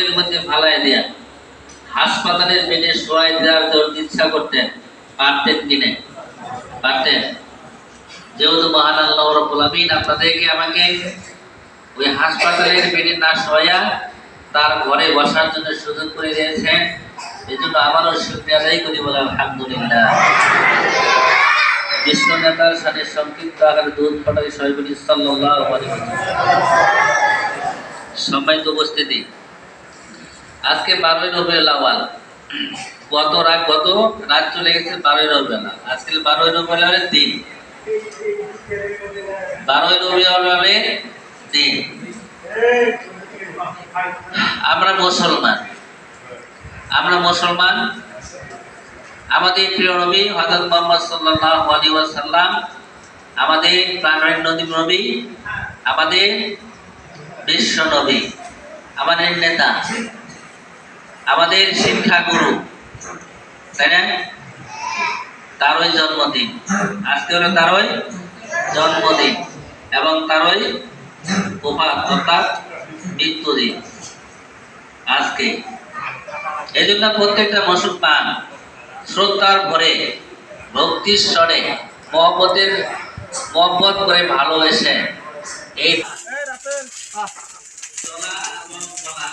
নদীর মধ্যে ফালাই দেয়া হাসপাতালের বেডে শোয়াই দেওয়ার জন্য ইচ্ছা করতেন, পারতেন কিনে পারতেন। যেহেতু মহান আল্লাহ রব্বুল আমিন আপনাদেরকে আমাকে ওই হাসপাতালের বেডে না শোয়া তার ঘরে বসার জন্য সুযোগ করে দিয়েছেন এই জন্য আমারও শুক্রিয়া আদায় করি বলে আলহামদুলিল্লাহ। বিশ্ব নেতার সাথে সংক্ষিপ্ত আকারে দুধ ফটাই সহিবুল আলাইহি সম্মানিত উপস্থিতি আজকে বারোই রবিউল আওয়াল গত রাত গত রাত চলে গেছে বারোই রবিউল আজকে বারোই রবিউল আওয়ালের দিন। বারোই রবিউল দিন। আমরা মুসলমান। আমরা মুসলমান। আমাদের প্রিয় নবী হযরত মুহাম্মদ সাল্লাল্লাহু আলাইহি ওয়াসাল্লাম, আমাদের প্রাণের নদী নবী, আমাদের বিশ্ব নবী, আমাদের নেতা। আমাদের শিক্ষাগুরু তাই না? তারই জন্মদিন। আজকে হলো তারই জন্মদিন এবং তারই উপাত অর্থাৎ মৃত্যুদিন আজকে। এই জন্য প্রত্যেকটা মুসলমান শ্রদ্ধার ভরে, ভক্তির স্বরে, মহব্বতের, মহব্বত করে ভালোবেসে এই চলা এবং চলা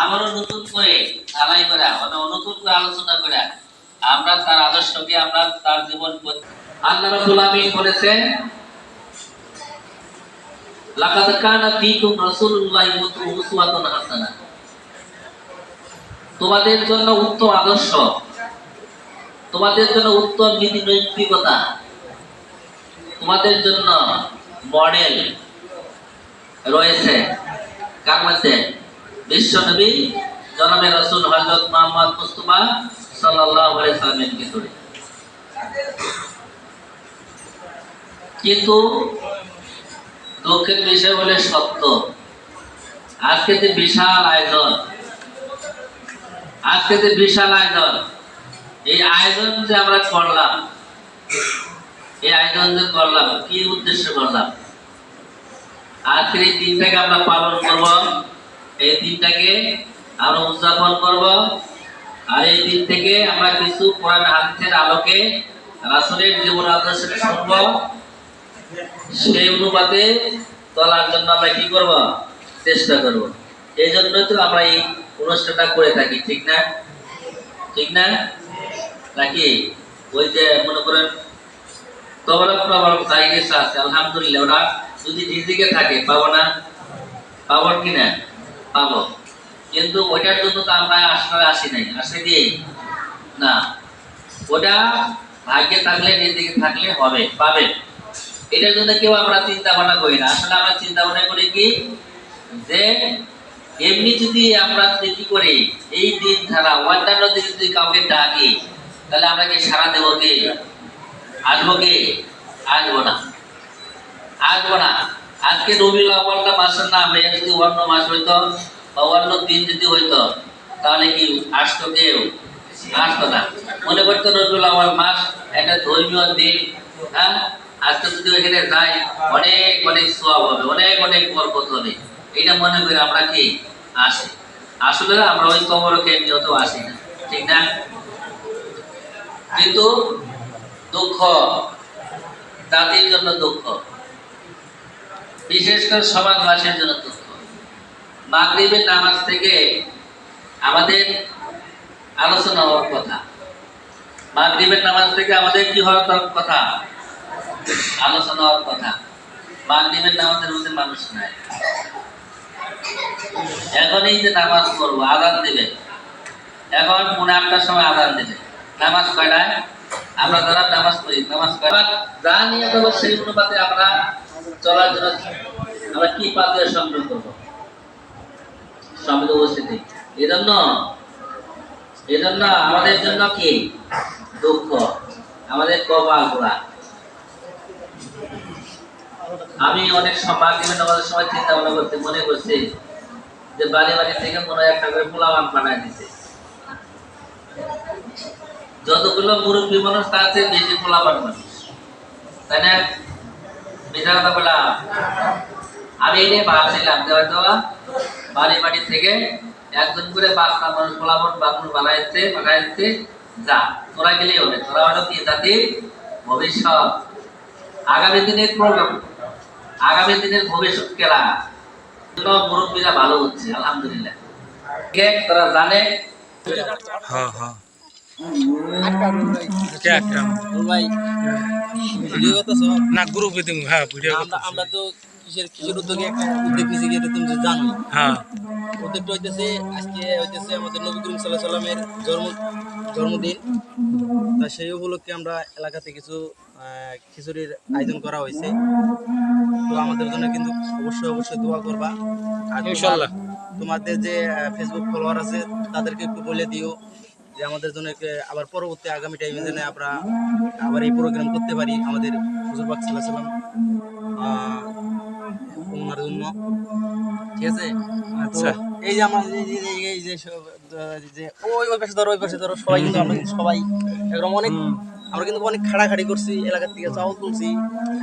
আবারও নতুন করে ঢালাই করে মানে নতুন করে আলোচনা করে। আমরা তার আদর্শকে, আমরা তার জীবন আল্লাহ রাব্বুল আমিন বলেছেন, লাকাদ কানা ফীকুম রাসূলুল্লাহি উসওয়াতুন হাসানাহ। তোমাদের জন্য উত্তম আদর্শ, তোমাদের জন্য উত্তম নীতি নৈতিকতা, তোমাদের জন্য মডেল রয়েছে, কার মধ্যে? বিশ্ব নবী জনাবে রসুল হজরত মোহাম্মদ মুস্তফা সাল্লাল্লাহু আলাইহি কিন্তু দুঃখের বিষয় বলে সত্য। আজকে যে বিশাল আয়োজন, আজকে যে বিশাল আয়োজন, এই আয়োজন যে আমরা করলাম, এই আয়োজন যে করলাম, কি উদ্দেশ্য করলাম? আজকের এই দিনটাকে আমরা পালন করব, এই দিনটাকে আমরা উদযাপন করব আর এই দিন থেকে আমরা কিছু কোরআন হাদিসের আলোকে রাসূলের জীবন আদর্শ শুনব। সেই অনুপাতে চলার জন্য আমরা কি করব? চেষ্টা করব। এই জন্যই তো আমরা এই অনুষ্ঠানটা করে থাকি, ঠিক না? ঠিক না? নাকি? ওই যে মনে করেন তবরক প্রবরক জায়গা আছে, আলহামদুলিল্লাহ। ওরা যদি নিজেকে থাকে, পাবো না? পাবো কি না? পাবো। কিন্তু ওইটার জন্য তো আমরা আসলে আসি নাই, আসে কি না, ওটা ভাগ্যে থাকলে নিজেকে থাকলে হবে, পাবে। এটার জন্য কেউ আমরা চিন্তা ভাবনা করি না। আসলে আমরা চিন্তা ভাবনা করি কি, যে এমনি যদি আমরা কি করি, এই দিন ছাড়া অন্যান্য দিন যদি কাউকে ডাকি, তাহলে আমরা কি সারা দেবো কি? আসব কি? আসব না। আসব না। আজকে রবিউল আউয়ালটা মাসের না হয়ে যদি অন্য মাস হইতো বা দিন যদি হইতো, তাহলে কি আসতো কেউ? আসতো না। মনে করতো রবিউল আউয়াল মাস, একটা ধর্মীয় দিন হ্যাঁ? আজকে যদি ওইখানে যাই, অনেক অনেক সব হবে, অনেক অনেক বরকত হবে। এটা মনে করে আমরা কি? আসি। আসলে আমরা ওই কবরকে নিয়ত আসি না। ঠিক না? কিন্তু দুঃখ, জাতির জন্য দুঃখ। বিশেষ করে সমাজবাসীর জন্য দুঃখ। মাগরিবের নামাজ থেকে আমাদের আলোচনা হওয়ার কথা। মাগরিবের নামাজ থেকে আমাদের কি হওয়ার কথা? আলোচনা হওয়ার কথা। মাগরিবের নামাজের মধ্যে মানুষ নাই। এখনই যে নামাজ পড়ব আদান দেবে। এখন মনে আটটার সময় আদান দেবে। নামাজ কয়টায়? আমরা যারা নামাজ পড়ি, নামাজ কয়টা যা নিয়ে দেবো সেই অনুপাতে আমরা চলার জন্য আমরা কি পাতে সংগ্রহ করব? সমিত উপস্থিতি। এই জন্য এই জন্য আমাদের জন্য কি? দুঃখ। আমাদের কপাল পোড়া আমি অনেক সময় বিভিন্ন সময় চিন্তা ভাবনা করতে মনে করছি যে বাড়ি বাড়ি থেকে মনে একটা করে পোলাবান বানায় দিতে যতগুলো মুরব্বী মানুষ তার চেয়ে বেশি পোলাবান মানুষ তাই না? বললাম আমি এই নিয়ে ভাবছিলাম যে হয়তো বাড়ি বাড়ি থেকে একজন করে বাচ্চা মানুষ পোলাবন বাবুর বানাইতে বানাইতে যা। তোরা গেলেই হবে। তোরা হলো কি জাতির ভবিষ্যৎ। আগামী দিনের প্রোগ্রাম আগামী দিনের ভবিষ্যৎ এগুলো মুরব্বীরা ভালো হচ্ছে আলহামদুলিল্লাহ। তারা জানে? হ্যাঁ হ্যাঁ। না গ্রুপে হ্যাঁ ভিডিও আমরা তো কিসের কিসের উদ্যোগে একটা উদ্যোগ নিয়েছি এটা তুমি তো জানোই। হ্যাঁ। উদ্যোগটা হইতেছে আজকে হইতেছে আমাদের নবী করিম সাল্লাহ সাল্লামের জন্ম জন্মদিন। তা সেই উপলক্ষে আমরা এলাকাতে কিছু খিচুড়ির আয়োজন করা হয়েছে। তো আমাদের জন্য কিন্তু অবশ্যই অবশ্যই দোয়া করবা। আর ইনশাল্লাহ। তোমাদের যে ফেসবুক ফলোয়ার আছে তাদেরকে একটু বলে দিও যে আমাদের জন্য আবার পরবর্তী আগামী টাইমে যেন আমরা আবার এই প্রোগ্রাম করতে পারি আমাদের হুজুরবাগ সাল্লাহ সাল্লাম। ওনার জন্য। ঠিক আছে? আচ্ছা। এই যে আমরা এই যে- এই- যে যে ওই ওই পাশে ধরো ওই পাশে ধরো সবাই কিন্তু আমরা কিন্তু সবাই একদম অনেক আমরা কিন্তু অনেক খাড়াখাড়ি করছি এলাকার থেকে চাউল তুলছি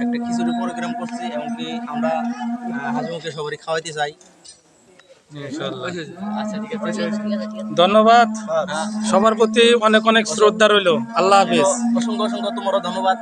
একটা খিচুড়ি প্রোগ্রাম করছি এমনকি আমরা হাজমুখে সবারই খাওয়াইতে চাই। ইনশাল্লাহ আচ্ছা ঠিক আছে। ধন্যবাদ। সবার প্রতি অনেক অনেক শ্রদ্ধা রইল। আল্লাহ হাফিজ। অসংখ্য অসংখ্য তোমারও ধন্যবাদ।